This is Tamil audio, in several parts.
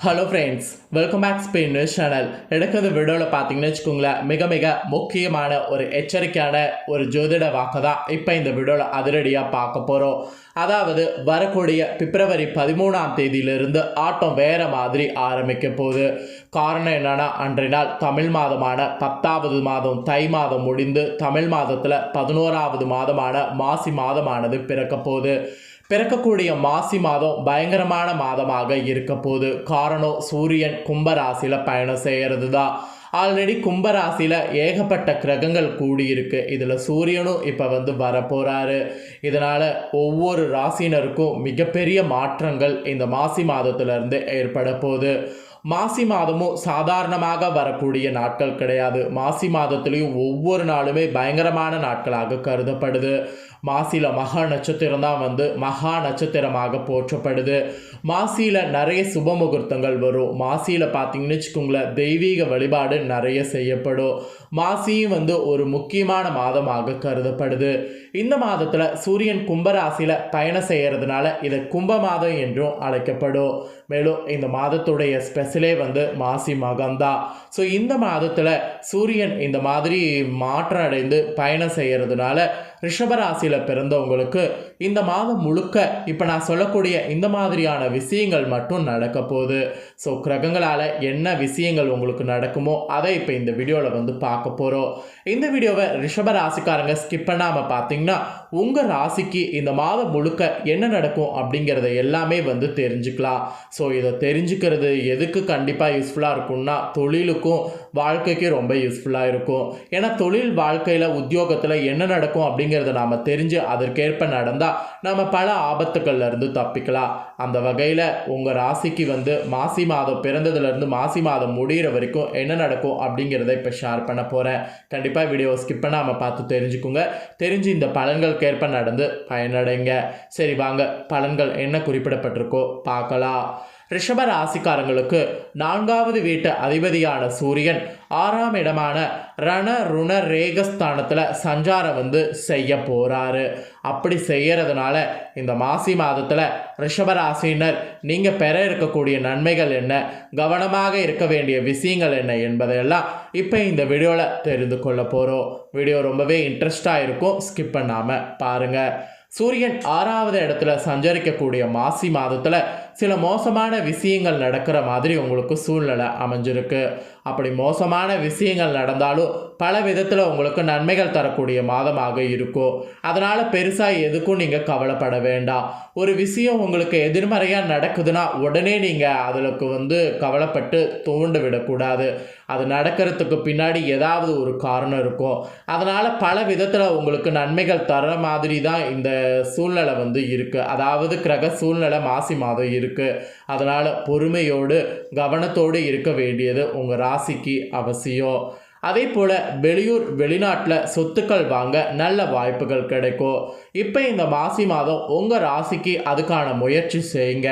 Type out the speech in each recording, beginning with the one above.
Hello friends welcome back Spain news channel எடுக்கிறது வீடியோவில் பார்த்தீங்கன்னு வச்சுக்கோங்களேன் மிக மிக முக்கியமான ஒரு எச்சரிக்கையான ஒரு ஜோதிட வாக்கு தான் இப்போ இந்த வீடியோவில் அதிரடியாக பார்க்க போகிறோம் அதாவது வரக்கூடிய பிப்ரவரி பதிமூணாம் தேதியிலிருந்து ஆட்டம் வேறு மாதிரி ஆரம்பிக்க போகுது. காரணம் என்னன்னா அன்றைய நாள் தமிழ் மாதமான பத்தாவது மாதம் தை மாதம் முடிந்து தமிழ் மாதத்தில் பதினோராவது மாதமான மாசி மாதமானது பிறக்க போகுது. பிறக்கக்கூடிய மாசி மாதம் பயங்கரமான மாதமாக இருக்க போது காரணம் சூரியன் கும்பராசியில் பயணம் செய்கிறது தான் ஆல்ரெடி கும்பராசியில் ஏகப்பட்ட கிரகங்கள் கூடியிருக்கு. இதில் சூரியனும் இப்போ வந்து வரப்போகிறாரு இதனால் ஒவ்வொரு ராசினருக்கும் மிகப்பெரிய மாற்றங்கள் இந்த மாசி மாதத்திலிருந்து ஏற்பட போகுது. மாசி மாதமும் சாதாரணமாக வரக்கூடிய நாட்கள் கிடையாது. மாசி மாதத்துலேயும் ஒவ்வொரு நாளுமே பயங்கரமான நாட்களாக கருதப்படுது. மாசியில் மகா நட்சத்திரம் தான் வந்து மகா நட்சத்திரமாக போற்றப்படுது. மாசியில் நிறைய சுப முகூர்த்தங்கள் வரும். மாசியில் பார்த்தீங்கன்னு வச்சுக்கோங்களேன் தெய்வீக வழிபாடு நிறைய செய்யப்படும். மாசியும் வந்து ஒரு முக்கியமான மாதமாக கருதப்படுது. இந்த மாதத்தில் சூரியன் கும்பராசியில் பயணம் செய்கிறதுனால இதை கும்ப மாதம் என்றும் அழைக்கப்படும். மேலும் இந்த மாதத்துடைய ஸ்பெஷலே வந்து மாசி மகம்தான் ஸோ இந்த மாதத்தில் சூரியன் இந்த மாதிரி மாற்றம் அடைந்து பயணம் செய்கிறதுனால ரிஷபராசியில் பிறந்தவங்களுக்கு இந்த மாதம் முழுக்க இப்போ நான் சொல்லக்கூடிய இந்த மாதிரியான விஷயங்கள் மட்டும் நடக்க போகுது. ஸோ கிரகங்களால் என்ன விஷயங்கள் உங்களுக்கு நடக்குமோ அதை இப்போ இந்த வீடியோவில் வந்து பார்க்க போகிறோம் இந்த வீடியோவை ரிஷப ராசிக்காரங்க ஸ்கிப் பண்ணாமல் பார்த்தீங்கன்னா உங்கள் ராசிக்கு இந்த மாதம் முழுக்க என்ன நடக்கும் அப்படிங்கிறத எல்லாமே வந்து தெரிஞ்சுக்கலாம். ஸோ இதை தெரிஞ்சுக்கிறது எதுக்கு கண்டிப்பாக யூஸ்ஃபுல்லாக இருக்கும்னா தொழிலுக்கும் வாழ்க்கைக்கு ரொம்ப யூஸ்ஃபுல்லாக இருக்கும். ஏன்னா தொழில் வாழ்க்கையில் உத்தியோகத்தில் என்ன நடக்கும் அப்படிங்கிறத நாம் தெரிஞ்சு அதற்கேற்ப நடந்தால் நம்ம பல ஆபத்துக்கள்ல இருந்து தப்பிக்கலாம். அந்த வகையில் உங்கள் ராசிக்கு வந்து மாசி மாதம் பிறந்ததுலேருந்து மாசி மாதம் முடிகிற வரைக்கும் என்ன நடக்கும் அப்படிங்கிறத இப்போ ஷேர் பண்ண போகிறேன் கண்டிப்பாக வீடியோ ஸ்கிப் பண்ணாமல் பார்த்து தெரிஞ்சுக்குங்க. தெரிஞ்சு இந்த பலன்களுக்கேற்ப நடந்து பயனடைங்க. சரி வாங்க. பலன்கள் என்ன குறிப்பிடப்பட்டிருக்கோ பார்க்கலாம். ரிஷப ராசிக்காரங்களுக்கு நான்காவது வீட்டு அதிபதியான சூரியன் ஆறாம் இடமான ரண ருண ரேகஸ்தானத்தில் சஞ்சாரம் வந்து செய்ய போகிறாரு அப்படி செய்கிறதுனால இந்த மாசி மாதத்தில் ரிஷபராசினர் நீங்கள் பெற இருக்கக்கூடிய நன்மைகள் என்ன கவனமாக இருக்க வேண்டிய விஷயங்கள் என்ன என்பதையெல்லாம் இப்போ இந்த வீடியோவில் தெரிந்து கொள்ள போகிறோம் வீடியோ ரொம்பவே இன்ட்ரெஸ்டாக இருக்கும் ஸ்கிப் பண்ணாமல் பாருங்கள் சூரியன் ஆறாவது இடத்துல சஞ்சரிக்கக்கூடிய மாசி மாதத்தில் சில மோசமான விஷயங்கள் நடக்கிற மாதிரி உங்களுக்கு சூழ்நிலை அமைஞ்சிருக்கு. அப்படி மோசமான விஷயங்கள் நடந்தாலும் பல விதத்தில் உங்களுக்கு நன்மைகள் தரக்கூடிய மாதமாக இருக்கும். அதனால் பெருசாக எதுக்கும் நீங்கள் கவலைப்பட வேண்டாம். ஒரு விஷயம் உங்களுக்கு எதிர்மறையாக நடக்குதுன்னா உடனே நீங்கள் அதற்கு வந்து கவலைப்பட்டு தூண்டு விடக்கூடாது. அது நடக்கிறதுக்கு பின்னாடி ஏதாவது ஒரு காரணம் இருக்கும். அதனால் பல விதத்தில் உங்களுக்கு நன்மைகள் தர மாதிரி தான் இந்த சூழ்நிலை வந்து இருக்குது அதாவது கிரக சூழ்நிலை மாசி மாதம் இருக்குது அதனால் பொறுமையோடு கவனத்தோடு இருக்க வேண்டியது உங்கள் ராசிக்கு அவசியம். அதே போல் வெளியூர் வெளிநாட்டில் சொத்துக்கள் வாங்க நல்ல வாய்ப்புகள் கிடைக்கும். இப்போ இந்த மாசி மாதம் உங்கள் ராசிக்கு அதுக்கான முயற்சி செய்யுங்க.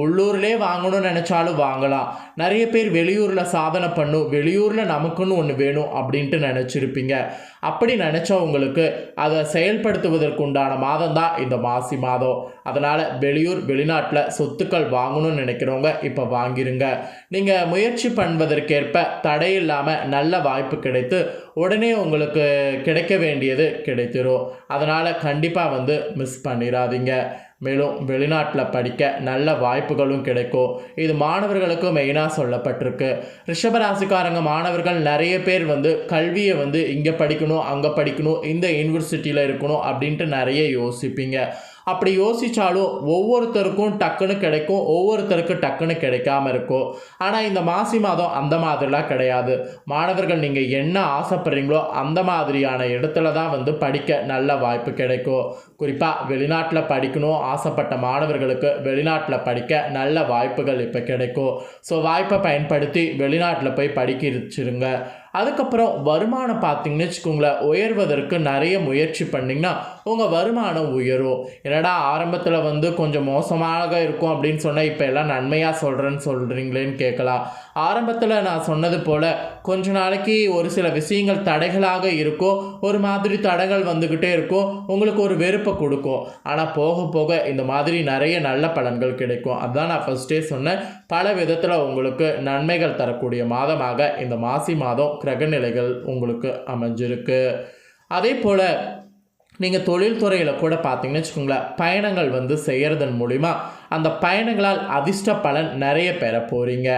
உள்ளூர்லேயே வாங்கணும்னு நினச்சாலும் வாங்கலாம். நிறைய பேர் வெளியூரில் சாதனை பண்ணும் வெளியூரில் நமக்குன்னு ஒன்று வேணும் அப்படின்ட்டு நினச்சிருப்பீங்க. அப்படி நினச்சவங்களுக்கு அதை செயல்படுத்துவதற்கு உண்டான மாதம் தான் இந்த மாசி மாதம். அதனால் வெளியூர் வெளிநாட்டில் சொத்துக்கள் வாங்கணும்னு நினைக்கிறவங்க இப்போ வாங்கிருங்க. நீங்கள் முயற்சி பண்ணுவதற்கேற்ப தடை இல்லாமல் நல்ல வாய்ப்பு கிடைத்து உடனே உங்களுக்கு கிடைக்க வேண்டியது கிடைத்திரும். அதனால் கண்டிப்பாக வந்து மிஸ் பண்ணிடாதீங்க மேலும் வெளிநாட்டில் படிக்க நல்ல வாய்ப்புகளும் கிடைக்கும். இது மாணவர்களுக்கும் மெயினாக சொல்லப்பட்டிருக்கு. ரிஷபராசிக்காரங்க மாணவர்கள் நிறைய பேர் வந்து கல்வியை வந்து இங்கே படிக்கணும் அங்கே படிக்கணும் இந்த யூனிவர்சிட்டியில் இருக்கணும் அப்படின்ட்டு நிறைய யோசிப்பீங்க. அப்படி யோசித்தாலும் ஒவ்வொருத்தருக்கும் டக்குன்னு கிடைக்கும் ஒவ்வொருத்தருக்கு டக்குன்னு கிடைக்காம இருக்கும். ஆனால் இந்த மாசி மாதம் அந்த மாதிரிலாம் கிடையாது. மாணவர்கள் நீங்கள் என்ன ஆசைப்படுறீங்களோ அந்த மாதிரியான இடத்துல தான் வந்து படிக்க நல்ல வாய்ப்பு கிடைக்கும். குறிப்பாக வெளிநாட்டில் படிக்கணும் ஆசைப்பட்ட மாணவர்களுக்கு வெளிநாட்டில் படிக்க நல்ல வாய்ப்புகள் இப்போ கிடைக்கும். ஸோ வாய்ப்பை பயன்படுத்தி வெளிநாட்டில் போய் படிக்க வச்சிருங்க. அதுக்கப்புறம் வருமானம் பார்த்தீங்கன்னு வச்சுக்கோங்களேன் உயர்வதற்கு நிறைய முயற்சி பண்ணிங்கன்னா உங்கள் வருமானம் உயரும். என்னடா ஆரம்பத்தில் வந்து கொஞ்சம் மோசமாக இருக்கும் அப்படின்னு சொன்னால் இப்போ எல்லாம் நன்மையாக சொல்கிறேன்னு சொல்கிறீங்களேன்னு கேட்கலாம். ஆரம்பத்தில் நான் சொன்னது போல் கொஞ்ச நாளைக்கு ஒரு சில விஷயங்கள் தடைகளாக இருக்கும். ஒரு மாதிரி தடைகள் வந்துக்கிட்டே இருக்கும். உங்களுக்கு ஒரு வெறுப்பை கொடுக்கும். ஆனால் போக போக இந்த மாதிரி நிறைய நல்ல பலன்கள் கிடைக்கும். அதுதான் நான் ஃபஸ்ட்டே சொன்னேன். பல விதத்தில் உங்களுக்கு நன்மைகள் தரக்கூடிய மாதமாக இந்த மாசி மாதம் கிரகநிலைகள் உங்களுக்கு அமைஞ்சிருக்கு. அதே போல் நீங்கள் தொழில்துறையில் கூட பார்த்தீங்கன்னு வச்சுக்கோங்களேன் பயணங்கள் வந்து செய்கிறதன் மூலிமா அந்த பயணங்களால் அதிர்ஷ்ட பலன் நிறைய பெற போகிறீங்க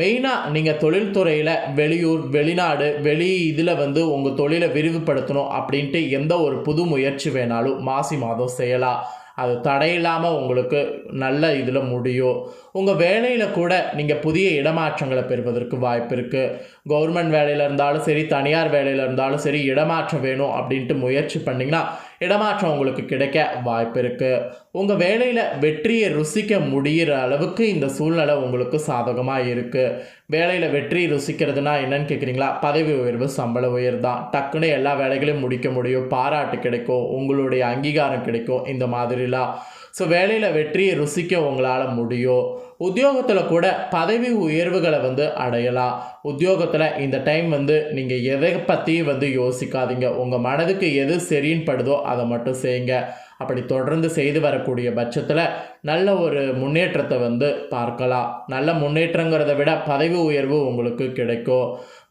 மெயினாக நீங்கள் தொழில்துறையில் வெளியூர் வெளிநாடு வெளி இதில் வந்து உங்கள் தொழிலை விரிவுபடுத்தணும் அப்படின்ட்டு எந்த ஒரு புது முயற்சி வேணாலும் மாசி மாதம் செய்யலாம். அது தடையில்லாமல் உங்களுக்கு நல்ல இதில் முடியும் உங்கள் வேலையில் கூட நீங்கள் புதிய இடமாற்றங்களை பெறுவதற்கு வாய்ப்பு இருக்குது கவர்மெண்ட் வேலையில் இருந்தாலும் சரி தனியார் வேலையில் இருந்தாலும் சரி இடமாற்றம் வேணும் அப்படின்ட்டு முயற்சி பண்ணிங்கன்னா இடமாற்றம் உங்களுக்கு கிடைக்க வாய்ப்பு இருக்குது உங்கள் வேலையில் வெற்றியை ருசிக்க முடிகிற அளவுக்கு இந்த சூழ்நிலை உங்களுக்கு சாதகமாக இருக்குது வேலையில் வெற்றி ருசிக்கிறதுனா என்னன்னு கேட்குறீங்களா பதவி உயர்வு சம்பள உயர் தான். டக்குன்னு எல்லா வேலைகளையும் முடிக்க முடியும். பாராட்டு கிடைக்கும். உங்களுடைய அங்கீகாரம் கிடைக்கும். இந்த மாதிரிலாம். ஸோ வேலையில் வெற்றியை ருசிக்க உங்களால் முடியும். உத்தியோகத்தில் கூட பதவி உயர்வுகளை வந்து அடையலாம். உத்தியோகத்தில் இந்த டைம் வந்து நீங்கள் எதை பற்றியும் வந்து யோசிக்காதீங்க. உங்கள் மனதுக்கு எது சரின்னு படுதோ அதை மட்டும் செய்யுங்க. அப்படி தொடர்ந்து செய்து வரக்கூடிய பட்சத்தில் நல்ல ஒரு முன்னேற்றத்தை வந்து பார்க்கலாம். நல்ல முன்னேற்றங்கிறத விட பதவி உயர்வு உங்களுக்கு கிடைக்கும்.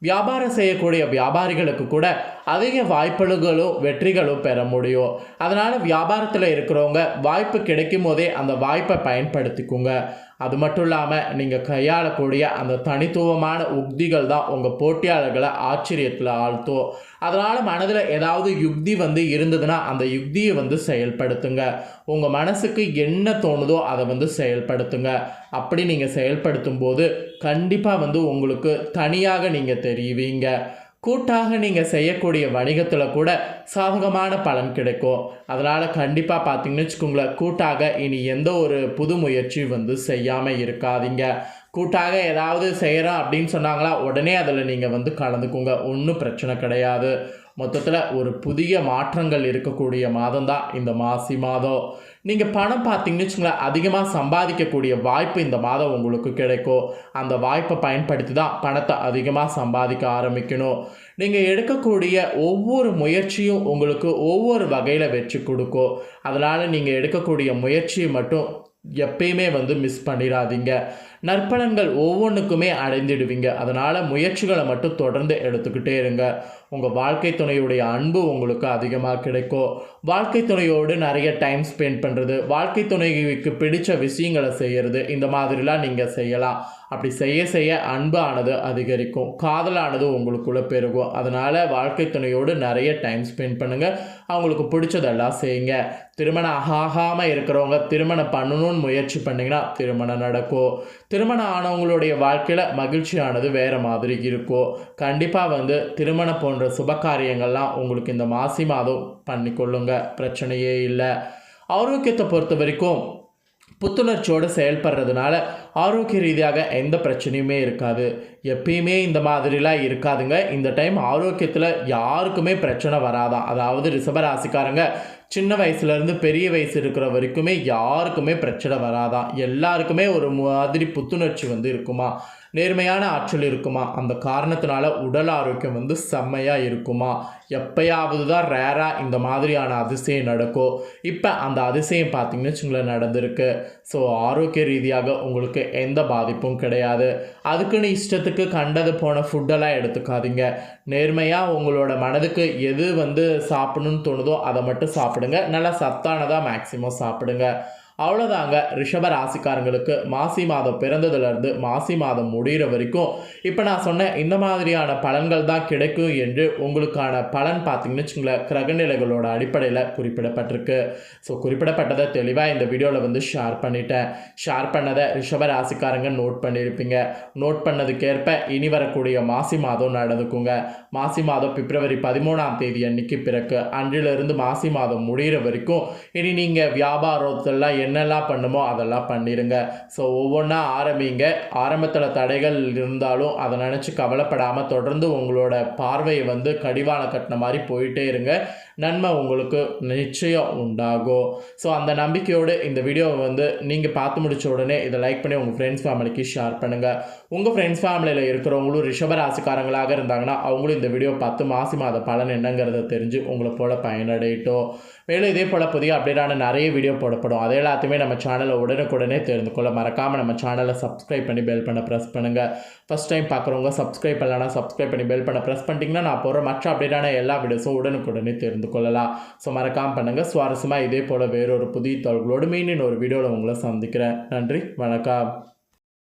வியாபாரம் செய்யக்கூடிய வியாபாரிகளுக்கு கூட அதிக வாய்ப்புகளும் வெற்றிகளும் பெற முடியும். அதனால் வியாபாரத்தில் இருக்கிறவங்க வாய்ப்பு கிடைக்கும் போதே அந்த வாய்ப்பை பயன்படுத்திக்குங்க. அது மட்டும் இல்லாமல் நீங்கள் கையாளக்கூடிய அந்த தனித்துவமான உக்திகள் தான் உங்கள் போட்டியாளர்களை ஆச்சரியத்தில் ஆழ்த்தும். அதனால் மனதில் ஏதாவது யுக்தி வந்து இருந்ததுன்னா அந்த யுக்தியை வந்து செயல்படுத்துங்க. உங்கள் மனசுக்கு என்ன தோணுதோ அதை வந்து செயல்படுத்துங்க. அப்படி நீங்கள் செயல்படுத்தும் போது கண்டிப்பாக வந்து உங்களுக்கு தனியாக நீங்கள் தெரிவிங்க. கூட்டாக நீங்கள் செய்யக்கூடிய வணிகத்தில் கூட சாதகமான பலன் கிடைக்கும். அதனால் கண்டிப்பாக பார்த்தீங்கன்னு வச்சுக்கோங்களேன் கூட்டாக இனி எந்த ஒரு புது முயற்சியும் வந்து செய்யாமல் இருக்காதீங்க. கூட்டாக ஏதாவது செய்கிறோம் அப்படின்னு சொன்னாங்களா? உடனே அதில் நீங்கள் வந்து கலந்துக்குங்க. ஒன்றும் பிரச்சனை கிடையாது. மொத்தத்தில் ஒரு புதிய மாற்றங்கள் இருக்கக்கூடிய மாதம் தான் இந்த மாசி மாதம். நீங்கள் பணம் பார்த்தீங்கன்னு வச்சுங்களேன் அதிகமாக சம்பாதிக்கக்கூடிய வாய்ப்பு இந்த மாதம் உங்களுக்கு கிடைக்கும். அந்த வாய்ப்பை பயன்படுத்தி தான் பணத்தை அதிகமாக சம்பாதிக்க ஆரம்பிக்கணும். நீங்கள் எடுக்கக்கூடிய ஒவ்வொரு முயற்சியும் உங்களுக்கு ஒவ்வொரு வகையில் வெற்றி கொடுக்கும். அதனால் நீங்கள் எடுக்கக்கூடிய முயற்சியை மட்டும் எப்பயுமே வந்து மிஸ் பண்ணிடாதீங்க. நற்பலன்கள் ஒவ்வொன்றுக்குமே அடைந்திடுவீங்க. அதனால் முயற்சிகளை மட்டும் தொடர்ந்து எடுத்துக்கிட்டே இருங்க. உங்கள் வாழ்க்கை துணையுடைய அன்பு உங்களுக்கு அதிகமாக கிடைக்கும். வாழ்க்கை துணையோடு நிறைய டைம் ஸ்பெண்ட் பண்ணுறது வாழ்க்கை துணைக்கு பிடித்த விஷயங்களை செய்கிறது இந்த மாதிரிலாம் நீங்கள் செய்யலாம். அப்படி செய்ய செய்ய அன்பானது அதிகரிக்கும். காதலானது உங்களுக்குள்ளே பெருகும். அதனால் வாழ்க்கை துணையோடு நிறைய டைம் ஸ்பெண்ட் பண்ணுங்கள் அவங்களுக்கு பிடிச்சதெல்லாம் செய்யுங்க. திருமணம் ஆகாமல் இருக்கிறவங்க திருமணம் பண்ணணும்னு முயற்சி பண்ணிங்கன்னா திருமணம் நடக்கும். திருமணம் ஆனவங்களுடைய வாழ்க்கையில் மகிழ்ச்சியானது வேறு மாதிரி இருக்கும் கண்டிப்பாக வந்து திருமணம் போன்ற சுப காரியங்கள்லாம் உங்களுக்கு இந்த மாசி மாதம் பண்ணிக்கொள்ளுங்க பிரச்சனையே இல்லை. ஆரோக்கியத்தை பொறுத்த வரைக்கும் புத்துணர்ச்சியோடு செயல்படுறதுனால ஆரோக்கிய ரீதியாக எந்த பிரச்சனையுமே இருக்காது. எப்பயுமே இந்த மாதிரிலாம் இருக்காதுங்க. இந்த டைம் ஆரோக்கியத்தில் யாருக்குமே பிரச்சனை வராதான் அதாவது ரிஷபராசிக்காரங்க சின்ன வயசுலேருந்து பெரிய வயசு இருக்கிற வரைக்குமே யாருக்குமே பிரச்சனை வராதான் எல்லாருக்குமே ஒரு மாதிரி புத்துணர்ச்சி வந்து இருக்குமா? நேர்மையான ஆற்றல் இருக்குமா? அந்த காரணத்தினால உடல் ஆரோக்கியம் வந்து செம்மையாக இருக்குமா? எப்பயாவது தான் ரேராக இந்த மாதிரியான அதிசயம் நடக்கும் இப்போ அந்த அதிசயம் பார்த்தீங்கன்னு வச்சுங்களேன் நடந்திருக்கு. ஸோ ஆரோக்கிய ரீதியாக உங்களுக்கு எந்த பாதிப்பும் கிடையாது. அதுக்குன்னு இஷ்டத்துக்கு கண்டது போன ஃபுட்டெல்லாம் எடுத்துக்காதீங்க. நேர்மையாக உங்களோட மனதுக்கு எது வந்து சாப்பிடணும்னு தோணுதோ அதை மட்டும் சாப்பிடுங்க. நல்லா சத்தானதாக மேக்ஸிமம் சாப்பிடுங்க. அவ்வளோதாங்க ரிஷப ராசிக்காரங்களுக்கு மாசி மாதம் பிறந்ததுலேருந்து மாசி மாதம் முடிகிற வரைக்கும். இப்போ நான் சொன்ன இந்த மாதிரியான பலன்கள் தான் கிடைக்கும் என்று உங்களுக்கான பலன் பார்த்தீங்கன்னு வச்சுங்களேன் கிரகநிலைகளோட அடிப்படையில் குறிப்பிடப்பட்டிருக்கு. ஸோ குறிப்பிடப்பட்டதை தெளிவாக இந்த வீடியோவில் வந்து ஷேர் பண்ணிட்டேன். ஷேர் பண்ணதை ரிஷப ராசிக்காரங்க நோட் பண்ணியிருப்பீங்க. நோட் பண்ணதுக்கேற்ப இனி வரக்கூடிய மாசி மாதம் நடந்துக்குங்க. மாசி மாதம் பிப்ரவரி பதிமூணாம் தேதி அன்னைக்கு பிறகு அன்றிலிருந்து மாசி மாதம் முடிகிற வரைக்கும் இனி நீங்கள் வியாபாரத்திலலாம் என்னெல்லாம் பண்ணுமோ அதெல்லாம் பண்ணிடுங்க ஸோ ஒவ்வொன்றா ஆரம்பிங்க. ஆரம்பத்தில் தடைகள் இருந்தாலும் அதை நினச்சி கவலைப்படாமல் தொடர்ந்து உங்களோட பார்வையை வந்து கடிவாளம் கட்டின மாதிரி போயிட்டே இருங்க. நன்மை உங்களுக்கு நிச்சயம் உண்டாகும் ஸோ அந்த நம்பிக்கையோடு இந்த வீடியோவை வந்து நீங்கள் பார்த்து முடிச்ச உடனே இதை லைக் பண்ணி உங்கள் ஃப்ரெண்ட்ஸ் ஃபேமிலிக்கு ஷேர் பண்ணுங்கள் உங்கள் ஃப்ரெண்ட்ஸ் ஃபேமிலியில் இருக்கிறவங்களும் ரிஷபராசிக்காரங்களாக இருந்தாங்கன்னா அவங்களும் இந்த வீடியோ பார்த்து மாசி மாத பலன் என்னங்கிறத தெரிஞ்சு உங்களை போல் பயனடையட்டும் மேலும் இதே போல் புதிய அப்டேட்டான நிறைய வீடியோ போடப்படும். அதே எல்லாத்தையுமே நம்ம சேனலை உடனுக்குடனே தெரிந்து கொள்ள மறக்காமல் நம்ம சேனலை சப்ஸ்கிரைப் பண்ணி பெல் பண்ண ப்ரெஸ் பண்ணுங்கள் ஃபஸ்ட் டைம் பார்க்குறவங்க சப்ஸ்கிரைப் பண்ணலன்னா சப்ஸ்கிரைப் பண்ணி பெல் பண்ண ப்ரெஸ் பண்ணிட்டீங்கன்னா நான் போகிற மற்ற அப்டேட்டான எல்லா வீடியோஸும் உடனுக்குடனே தெரிந்து கொள்ளலாம். ஸோ மறக்காமல் பண்ணுங்கள் சுவாரஸ்யமாக இதே போல் வேறொரு புதிய தகவலோடு மீண்டும் ஒரு வீடியோவில் உங்களை சந்திக்கிறேன். நன்றி. வணக்கம்.